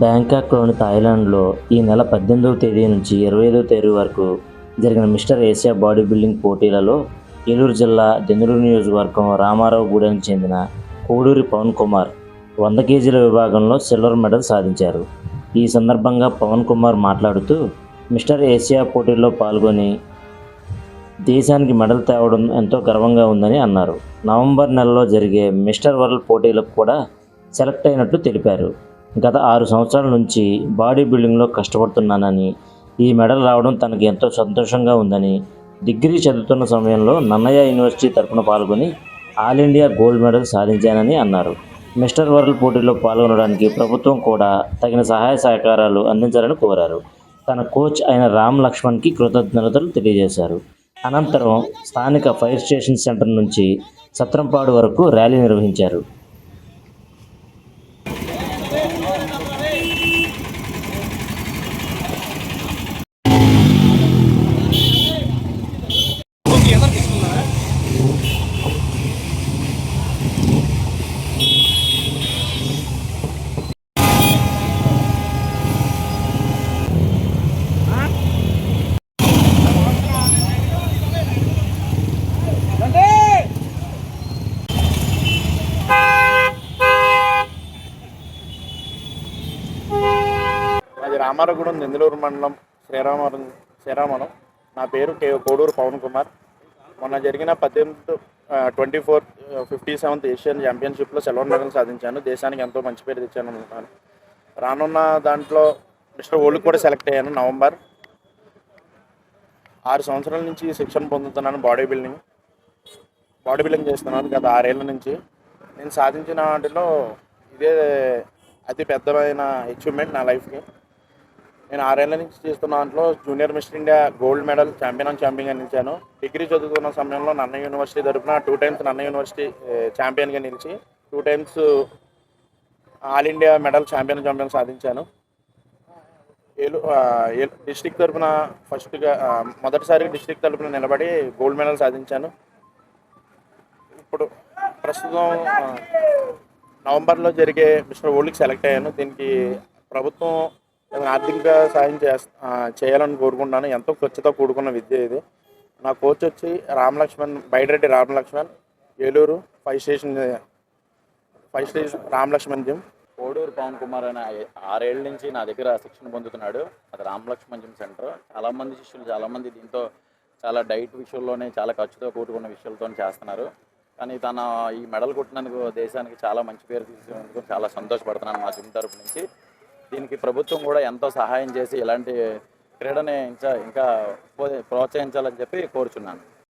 బ్యాంకాక్లోని థాయిలాండ్లో ఈ నెల పద్దెనిమిదవ తేదీ నుంచి ఇరవై ఐదవ తేదీ వరకు జరిగిన మిస్టర్ ఏషియా బాడీ బిల్డింగ్ పోటీలలో ఏలూరు జిల్లా దెందులూరు నియోజకవర్గం రామారావు గూడెనికి చెందిన కోడూరి పవన్ కుమార్ వంద కేజీల విభాగంలో సిల్వర్ మెడల్ సాధించారు. ఈ సందర్భంగా పవన్ కుమార్ మాట్లాడుతూ మిస్టర్ ఏషియా పోటీల్లో పాల్గొని దేశానికి మెడల్ తేవడం ఎంతో గర్వంగా ఉందని అన్నారు. నవంబర్ నెలలో జరిగే మిస్టర్ వరల్డ్ పోటీలకు కూడా సెలెక్ట్ అయినట్లు తెలిపారు. గత ఆరు సంవత్సరాల నుంచి బాడీ బిల్డింగ్లో కష్టపడుతున్నానని ఈ మెడల్ రావడం తనకి ఎంతో సంతోషంగా ఉందని డిగ్రీ చదువుతున్న సమయంలో నన్నయ్య యూనివర్సిటీ తరపున పాల్గొని ఆల్ ఇండియా గోల్డ్ మెడల్ సాధించానని అన్నారు. మిస్టర్ వరల్డ్ పోటీలో పాల్గొనడానికి ప్రభుత్వం కూడా తగిన సహాయ సహకారాలు అందించాలని కోరారు. తన కోచ్ అయిన రామ్ లక్ష్మణ్కి కృతజ్ఞతలు తెలియజేశారు. అనంతరం స్థానిక ఫైర్ స్టేషన్ సెంటర్ నుంచి సత్రంపాడు వరకు ర్యాలీ నిర్వహించారు. Oh, oh, oh. అది రామారగూడెం దెందులూరు మండలం శ్రీరామవరం శ్రీరామవరం. నా పేరు కే కోడూరు పవన్ కుమార్. మొన్న జరిగిన పద్దెనిమిది twenty four fifty seventh Asian ఛాంపియన్షిప్లో silver medal సాధించాను. దేశానికి ఎంతో మంచి పేరు తెచ్చాను అనుకుంటున్నాను. రానున్న దాంట్లో మిస్టర్ ఓల్డ్ కూడా సెలెక్ట్ అయ్యాను నవంబర్. ఆరు సంవత్సరాల నుంచి శిక్షణ పొందుతున్నాను బాడీ బిల్డింగ్. బాడీ బిల్డింగ్ చేస్తున్నాను గత ఆరేళ్ళ నుంచి. నేను సాధించిన వాటిలో ఇదే అతి పెద్దమైన అచీవ్మెంట్ నా లైఫ్కి. నేను ఆరేళ్ళ నుంచి చేస్తున్న దాంట్లో junior mister India gold medal champion on ఛాంపియన్గా నిలిచాను డిగ్రీ చదువుతున్న సమయంలో నన్న యూనివర్సిటీ తరపున టూ టైమ్స్ నన్న యూనివర్సిటీ ఛాంపియన్గా నిలిచి two times all India medal champion champion సాధించాను. ఏలు డిస్టిక్ తరపున ఫస్ట్గా మొదటిసారి డిస్టిక్ తరపున నిలబడి గోల్డ్ మెడల్ సాధించాను. ఇప్పుడు ప్రస్తుతం నవంబర్లో జరిగే మిస్టర్ వరల్డ్కి సెలెక్ట్ అయ్యాను. దీనికి ప్రభుత్వం నేను ఆర్థిక సాయం చేస్ చేయాలని కోరుకుంటున్నాను. ఎంతో ఖర్చుతో కూడుకున్న విద్య ఇది. నా కోచ్ వచ్చి Ramalakshman Baidireddy Eluru five station five station Ramalakshman gym. Koduru Pavan Kumar అనే ఆరేళ్ళ నుంచి నా దగ్గర శిక్షణ పొందుతున్నాడు. అది రామలక్ష్మణ్ జిమ్ సెంటర్. చాలామంది శిష్యులు చాలామంది దీంతో చాలా డైట్ విషయంలోనే చాలా ఖర్చుతో కూడుకున్న విషయాలతో చేస్తున్నారు. కానీ తన ఈ మెడల్ కొట్టినందుకు దేశానికి చాలా మంచి పేరు తీసుకున్నందుకు చాలా సంతోషపడుతున్నాను మా జిమ్ తరపు నుంచి. దీనికి ప్రభుత్వం కూడా ఎంతో సహాయం చేసి ఇలాంటి క్రీడని ఇంకా ఇంకా ప్రోత్సహించాలని చెప్పి కోరుచున్నాను.